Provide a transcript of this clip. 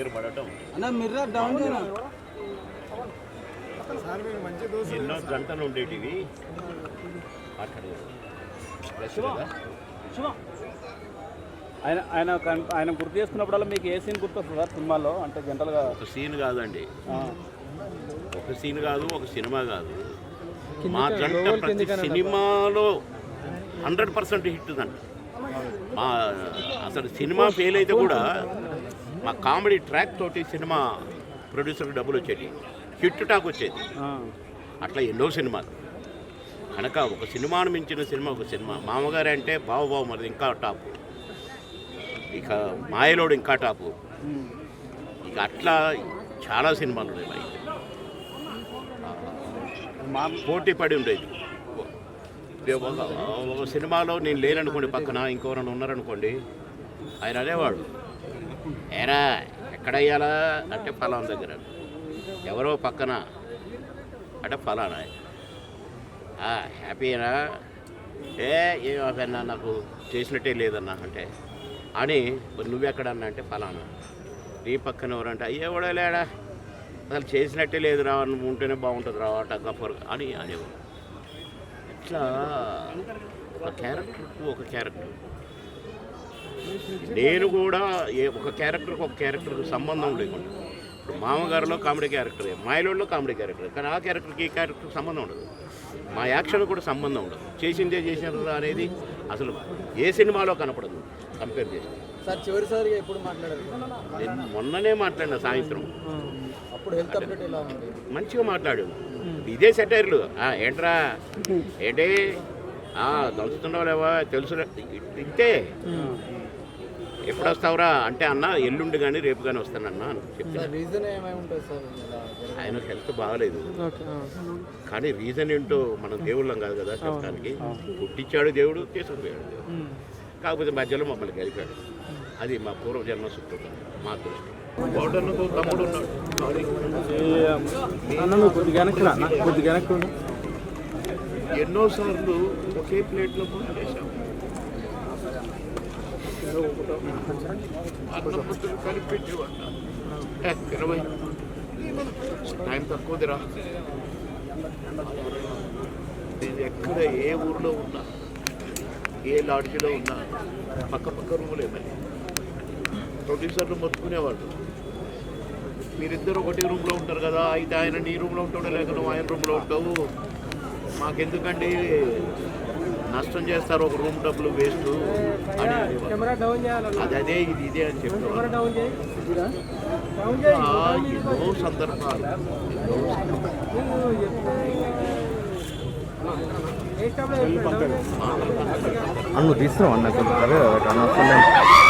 పేరు పడటం. ఎన్నో గంటలు ఉండేటివి. అక్కడ ఆయన ఆయన ఆయన గుర్తు చేసుకున్నప్పుడల్లా మీకు ఏ సీన్ గుర్తొస్తుంది సార్ సినిమాలో? అంటే జనరల్గా ఒక సీన్ కాదండి. ఆ, ఒక సీన్ కాదు ఒక సినిమా కాదు. మా జంట ప్రతి సినిమాలో హండ్రెడ్ పర్సెంట్ హిట్ అండి మా అసలు సినిమా ఫెయిల్ అయితే కూడా మా కామెడీ ట్రాక్ తోటి సినిమా ప్రొడ్యూసర్కి డబ్బులు వచ్చేది. హిట్ టాక్ వచ్చేది. అట్లా ఎన్నో సినిమాలు. కనుక ఒక సినిమాను మించిన సినిమా ఒక సినిమా. మామగారు అంటే బావు బావు మరి ఇంకా టాపు. ఇక మాయలోడు ఇంకా టాపు. ఇక అట్లా చాలా సినిమాలు ఉన్నాయి పోటీ పడి ఉండేది. ఒక ఒక సినిమాలో నేను లేననుకోండి పక్కన ఇంకెవరైనా ఉన్నారనుకోండి ఆయన అనేవాడు. ఏరా ఎక్కడయ్యాలా? అంటే ఫలానా దగ్గర. ఎవరో పక్కన. అంటే ఫలానా? "ఆ, హ్యాపీనా ఏ ఏం అన్నా? నాకు చేసినట్టే లేదన్నా అంటే. అని నువ్వెక్కడన్నా అంటే ఫలానా? నీ పక్కన ఎవరంటే అయ్యేవాడో లేడా అసలు చేసినట్టే లేదు రా నువ్వు ఉంటేనే బాగుంటుంది రా టగ్గఫర్ అని అనేవాడు. ఇట్లా ఒక క్యారెక్టర్కు ఒక క్యారెక్టర్. నేను కూడా ఏ ఒక క్యారెక్టర్కి ఒక క్యారెక్టర్కి సంబంధం ఉండేది ఇప్పుడు మామగారిలో కామెడీ క్యారెక్టర్ మాయలోడ్లో కామెడీ క్యారెక్టర్ కానీ ఆ క్యారెక్టర్కి ఈ క్యారెక్టర్కి సంబంధం ఉండదు. మా యాక్షన్ కూడా సంబంధం ఉండదు. చేసిందే చేసినారు అనేది అసలు ఏ సినిమాలో కనపడదు కంపేర్ చేసి సార్ చివరిసారిగా ఎప్పుడు మాట్లాడారు? నేను మొన్ననే మాట్లాడిన సాయంత్రం. అప్పుడు హెల్త్ అప్డేట్ ఎలా ఉంది? మంచిగా మాట్లాడాడు. ఇదే సెటైర్లు. ఏంట్రా? ఏంటి? దంచుతున్నావు లేవా తెలుసు ఇంతే. ఎప్పుడు వస్తావురా అంటే అన్న ఎల్లుండి కానీ రేపు కానీ వస్తానన్నా అని చెప్పి. సార్ రీజన్ ఏమై ఉంటుంది సార్ ఇలా జరగడానికి? ఆయన హెల్త్ బాగాలేదు. కానీ రీజన్ ఏంటో మనం దేవుళ్ళం కాదు కదా చెప్పడానికి. పుట్టించాడు దేవుడు తీసుకుపోయాడు దేవుడు. కాకపోతే మధ్యలో మమ్మల్ని గెలిపాడు అది మా పూర్వజన్మ సుకృతం మా దృష్టి కోటన్నకు తమ్ముడు ఉన్నాడు. ఎన్నోసార్లు ఒకే ప్లేట్లో అన్నపత్రులు కలిపెట్టేవాడు ఇరవై టైం తక్కువదిరా నేను ఎక్కడ ఏ ఊర్లో ఉన్నా ఏ లాడ్జిలో ఉన్నా పక్క పక్క రూములు ఏమని ప్రొడ్యూసర్లు మొత్తుకునేవాళ్ళు మీరిద్దరు ఒకటే రూమ్లో ఉంటారు కదా అయితే ఆయన నీ రూమ్లో ఉంటాడు లేక నువ్వు ఆయన రూమ్లో ఉంటావు. మాకెందుకండి? నష్టం చేస్తారు ఒక రూమ్ డబ్బులు వేస్ట్. అని అనేవారు. అది అదే ఇది ఇదే అని చెప్పేవారు ఆ, ఎన్నో సందర్భాలు. ఎన్నో అన్న తీసుకురావు అన్న అనవసరం